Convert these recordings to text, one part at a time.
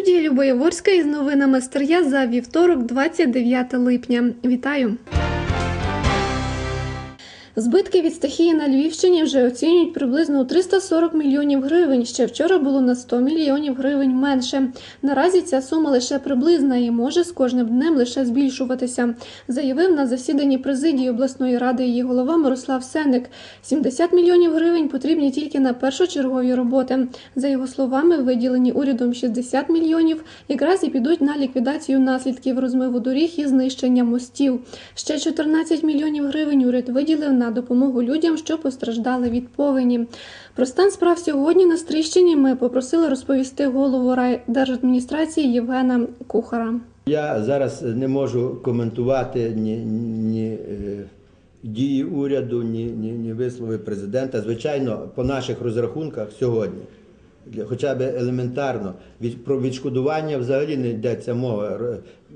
студії Люба Яворська із новинами Стрия за вівторок, 29 липня. Вітаю! Збитки від стихії на Львівщині вже оцінюють приблизно у 340 мільйонів гривень. Ще вчора було на 100 мільйонів гривень менше. Наразі ця сума лише приблизна і може з кожним днем лише збільшуватися. Заявив на засіданні президії обласної ради її голова Мирослав Сеник. 70 мільйонів гривень потрібні тільки на першочергові роботи. За його словами, виділені урядом 60 мільйонів якраз і підуть на ліквідацію наслідків розмиву доріг і знищення мостів. Ще 14 мільйонів гривень уряд виділив на допомогу людям, що постраждали від повені. Про стан справ сьогодні на Стрищині ми попросили розповісти голову райдержадміністрації Євгена Кухара. Я зараз не можу коментувати ні, ні е, дії уряду, ні, ні, ні вислови президента. Звичайно, по наших розрахунках сьогодні, хоча б елементарно, від, про відшкодування взагалі не йдеться мова,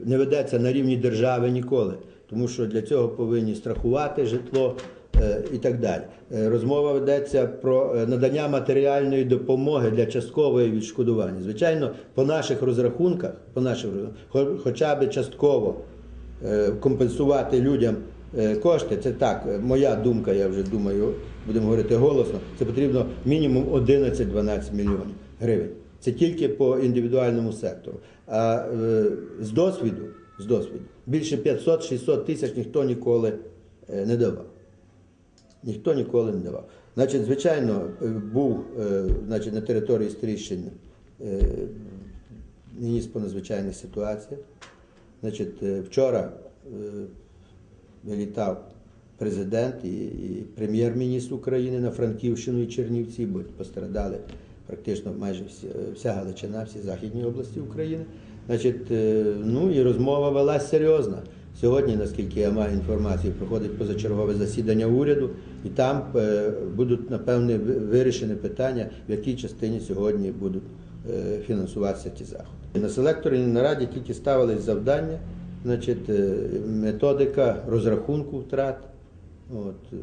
не ведеться на рівні держави ніколи, тому що для цього повинні страхувати житло. Е, І так далі. Е, Розмова ведеться про е, надання матеріальної допомоги для часткової відшкодування. Звичайно, по наших розрахунках, по наших хоча б частково компенсувати людям кошти, це так, моя думка, я вже думаю, будемо говорити голосно, це потрібно мінімум 11-12 мільйонів гривень. Це тільки по індивідуальному сектору. А з досвіду, з досвіду більше 500-600 тисяч ніхто ніколи не давав. Ніхто ніколи не давав. Значить, звичайно, е, був е, значить, на території Стріщини е, міністр по надзвичайних ситуаціях. Значить, е, вчора е, вилітав президент і, прем'єр-міністр України на Франківщину і Чернівці, бо пострадали практично майже всі, вся Галичина, всі західні області України. Значить, е, ну і розмова велась серйозна. Сьогодні, наскільки я маю інформацію, проходить позачергове засідання уряду, і там е, будуть напевне вирішені питання, в якій частині сьогодні будуть е, фінансуватися ті заходи. На селекторній нараді тільки ставились завдання, значить, е, методика розрахунку втрат, от,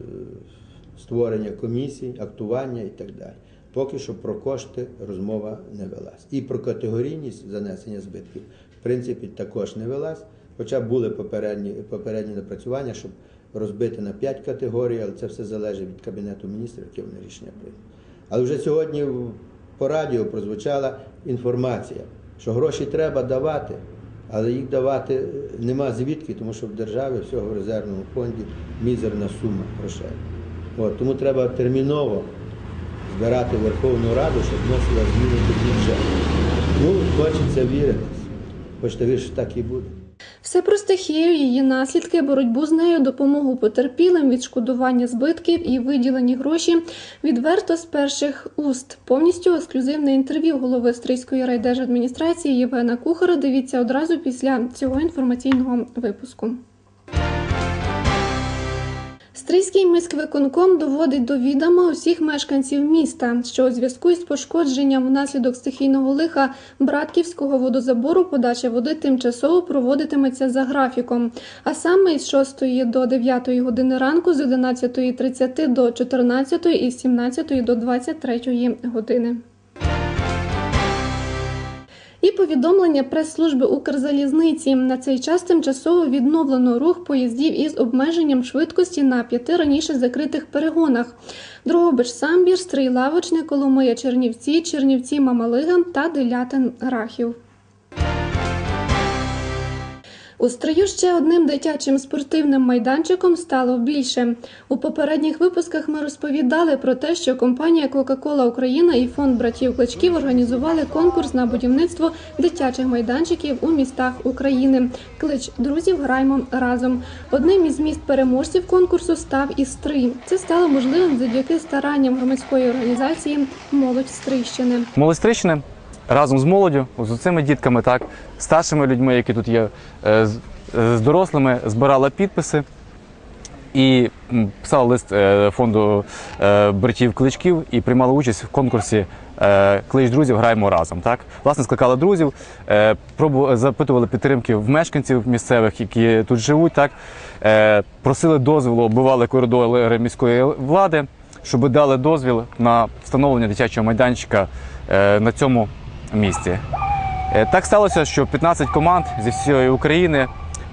створення комісій, актування і так далі. Поки що про кошти розмова не велась. І про категорійність занесення збитків, в принципі, також не велась. Хоча були попередні, попередні напрацювання, щоб розбити на 5 категорій, але це все залежить від Кабінету міністрів, яке вони рішення прийняли. Але вже сьогодні по радіо прозвучала інформація, що гроші треба давати, але їх давати е, нема звідки, тому що в державі всього в резервному фонді мізерна сума грошей. От, тому треба терміново збирати Верховну Раду, щоб вносила зміни до бюджету. Ну, хочеться вірити. Хочете вірити, що так і буде. Все про стихію, її наслідки, боротьбу з нею, допомогу потерпілим, відшкодування збитків і виділені гроші відверто з перших уст. Повністю ексклюзивне інтерв'ю голови Стрийської райдержадміністрації Євгена Кухара. Дивіться одразу після цього інформаційного випуску. Стрийський міськвиконком доводить до відома усіх мешканців міста, що у зв'язку із пошкодженням внаслідок стихійного лиха Братківського водозабору подача води тимчасово проводитиметься за графіком, а саме із 6 до 9 години ранку, з 11.30 до 14 і з 17 до 23 години. І повідомлення прес-служби Укрзалізниці на цей час тимчасово відновлено рух поїздів із обмеженням швидкості на п'яти раніше закритих перегонах: Дрогобич Самбір, Стрий Лавочник, Коломия Чернівці, Чернівці Мамалиган та Делятин Рахів. У стрию ще одним дитячим спортивним майданчиком стало більше. У попередніх випусках ми розповідали про те, що компанія Coca-Cola Україна і фонд братів Кличків організували конкурс на будівництво дитячих майданчиків у містах України. Клич друзів граймо разом. Одним із міст переможців конкурсу став і Стрий. Це стало можливим завдяки старанням громадської організації Молодь Стрийщини. Молодь Стрийщини разом з молоддю, з цими дітками, так, старшими людьми, які тут є, е, з, е, дорослими, збирала підписи і писала лист е, фонду братів кличків і приймала участь в конкурсі Клич друзів граємо разом. Так? Власне, скликали друзів, запитували підтримки в мешканців місцевих, які тут живуть. Так? Просили дозволу, оббивали коридори міської влади, щоб дали дозвіл на встановлення дитячого майданчика на цьому місці. Е, Так сталося, що 15 команд зі всієї України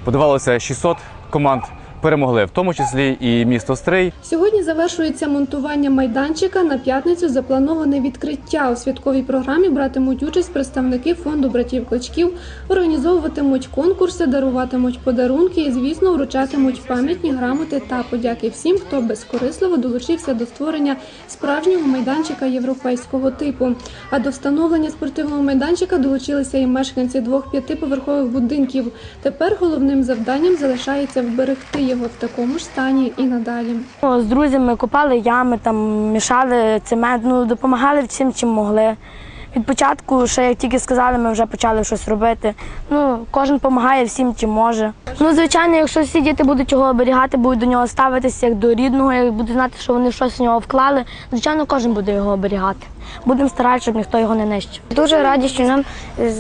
подавалося 600 команд. Перемогли, в тому числі і місто Стрий. Сьогодні завершується монтування майданчика. На п'ятницю заплановане відкриття. У святковій програмі братимуть участь представники фонду братів кличків, організовуватимуть конкурси, даруватимуть подарунки і, звісно, вручатимуть пам'ятні грамоти та подяки всім, хто безкорисливо долучився до створення справжнього майданчика європейського типу. А до встановлення спортивного майданчика долучилися і мешканці двох п'ятиповерхових будинків. Тепер головним завданням залишається вберегти його в такому ж стані і надалі. З друзями копали ями, там мішали цемент, ну допомагали всім, чим могли. Від початку, ще як тільки сказали, ми вже почали щось робити. Ну, кожен допомагає всім, чим може. Ну, звичайно, якщо всі діти будуть його оберігати, будуть до нього ставитися як до рідного, як будуть знати, що вони щось в нього вклали, звичайно, кожен буде його оберігати. Будемо старатися, щоб ніхто його не нищив. Дуже раді, що нам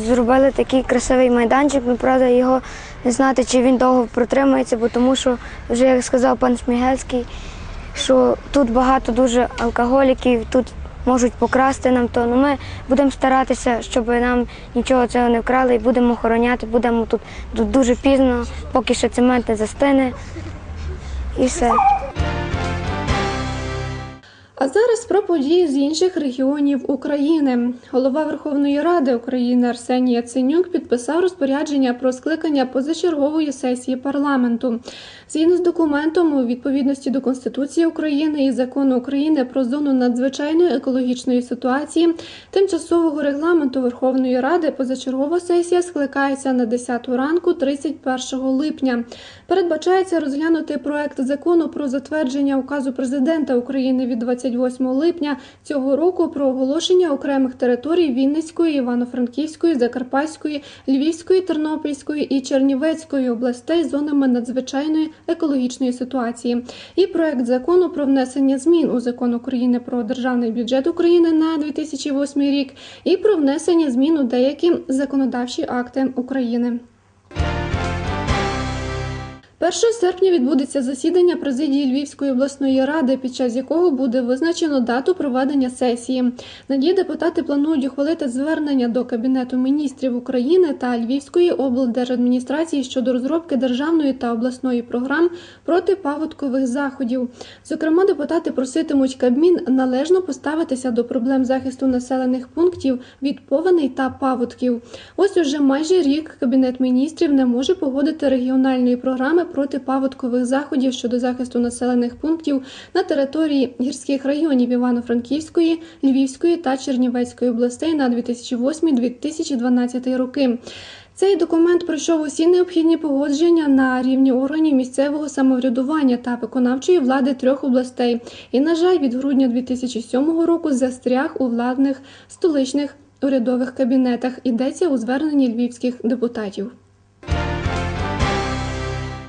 зробили такий красивий майданчик. Ми правда його не знати, чи він довго протримається, бо тому що вже як сказав пан Шмігельський, що тут багато дуже алкоголіків, тут можуть покрасти нам то. Ну ми будемо старатися, щоб нам нічого цього не вкрали, і будемо охороняти. Будемо тут, дуже пізно, поки ще цемент не застине. І все. А зараз про події з інших регіонів України. Голова Верховної Ради України Арсеній Яценюк підписав розпорядження про скликання позачергової сесії парламенту. Згідно з документом, у відповідності до Конституції України і закону України про зону надзвичайної екологічної ситуації, тимчасового регламенту Верховної Ради позачергова сесія скликається на 10 ранку 31 липня. Передбачається розглянути проект закону про затвердження указу президента України від 28 липня цього року про оголошення окремих територій Вінницької, Івано-Франківської, Закарпатської, Львівської, Тернопільської і Чернівецької областей зонами надзвичайної екологічної ситуації. І проект закону про внесення змін у закон України про державний бюджет України на 2008 рік і про внесення змін у деякі законодавчі акти України. 1 серпня відбудеться засідання президії Львівської обласної ради, під час якого буде визначено дату проведення сесії. Надії депутати планують ухвалити звернення до Кабінету міністрів України та Львівської облдержадміністрації щодо розробки державної та обласної програм протипаводкових заходів. Зокрема, депутати проситимуть Кабмін належно поставитися до проблем захисту населених пунктів від повеней та паводків. Ось уже майже рік Кабінет міністрів не може погодити регіональної програми протипаводкових заходів щодо захисту населених пунктів на території гірських районів Івано-Франківської, Львівської та Чернівецької областей на 2008-2012 роки. Цей документ пройшов усі необхідні погодження на рівні органів місцевого самоврядування та виконавчої влади трьох областей. І, на жаль, від грудня 2007 року застряг у владних столичних урядових кабінетах. Йдеться у зверненні львівських депутатів.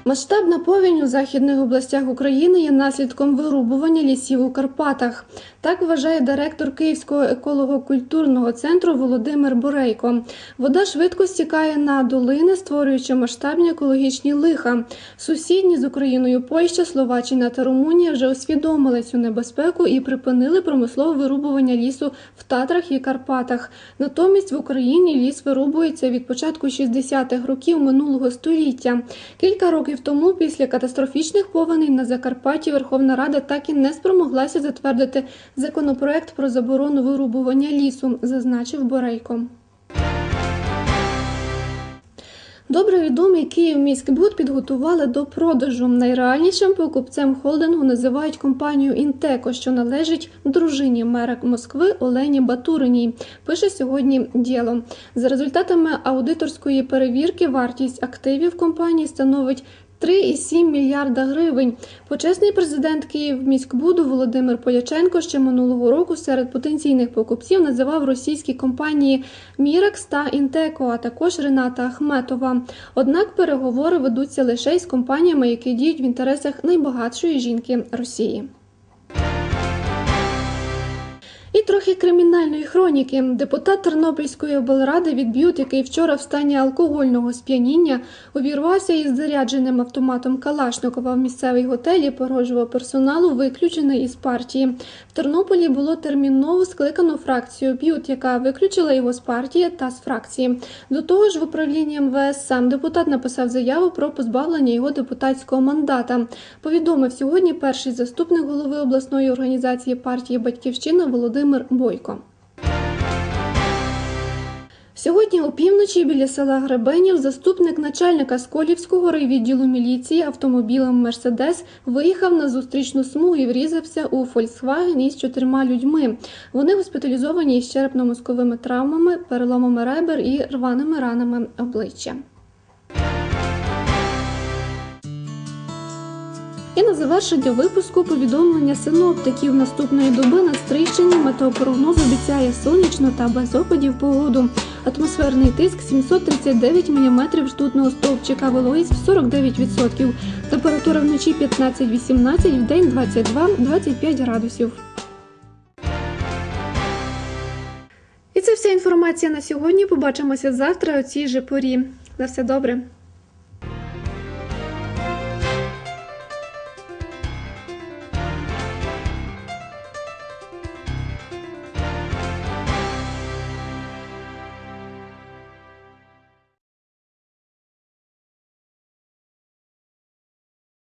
Масштабна повінь у західних областях України є наслідком вирубування лісів у Карпатах. Так вважає директор Київського еколого-культурного центру Володимир Борейко. Вода швидко стікає на долини, створюючи масштабні екологічні лиха. Сусідні з Україною Польща, Словаччина та Румунія вже усвідомили цю небезпеку і припинили промислове вирубування лісу в Татрах і Карпатах. Натомість в Україні ліс вирубується від початку 60-х років минулого століття. Кілька років тому, після катастрофічних повеней на Закарпатті, Верховна Рада так і не спромоглася затвердити законопроект про заборону вирубування лісу, зазначив Борейко. Добре відомий Київміськбуд підготували до продажу. Найреальнішим покупцем холдингу називають компанію Інтеко, що належить дружині мера Москви Олені Батуриній. Пише сьогодні діло. За результатами аудиторської перевірки, вартість активів компанії становить 3,7 мільярда гривень. Почесний президент Київміськбуду Володимир Поляченко ще минулого року серед потенційних покупців називав російські компанії Мірекс та Інтеко, а також Рената Ахметова. Однак переговори ведуться лише із компаніями, які діють в інтересах найбагатшої жінки Росії. І трохи кримінальної хроніки. Депутат Тернопільської облради відб'ют, який вчора в стані алкогольного сп'яніння увірвався із зарядженим автоматом Калашникова в місцевий готель і погрожував персоналу, виключений із партії. В Тернополі було терміново скликано фракцію Б'ют, яка виключила його з партії та з фракції. До того ж, в управлінні МВС сам депутат написав заяву про позбавлення його депутатського мандата. Повідомив сьогодні перший заступник голови обласної організації партії Батьківщина Володимир Бойко. Сьогодні опівночі біля села Гребенів заступник начальника Сколівського райвідділу міліції автомобілем Мерседес виїхав на зустрічну смугу і врізався у Фольксваген із чотирма людьми. Вони госпіталізовані із черепно-мозковими травмами, переломами ребер і рваними ранами обличчя. І на завершення випуску повідомлення синоптиків наступної доби на Стрийщині метеопрогноз обіцяє сонячну та без опадів погоду. Атмосферний тиск 739 мм ртутного стовпчика, вологість 49%. Температура вночі 15-18, вдень 22-25 градусів. І це вся інформація на сьогодні. Побачимося завтра о цій же порі. На все добре.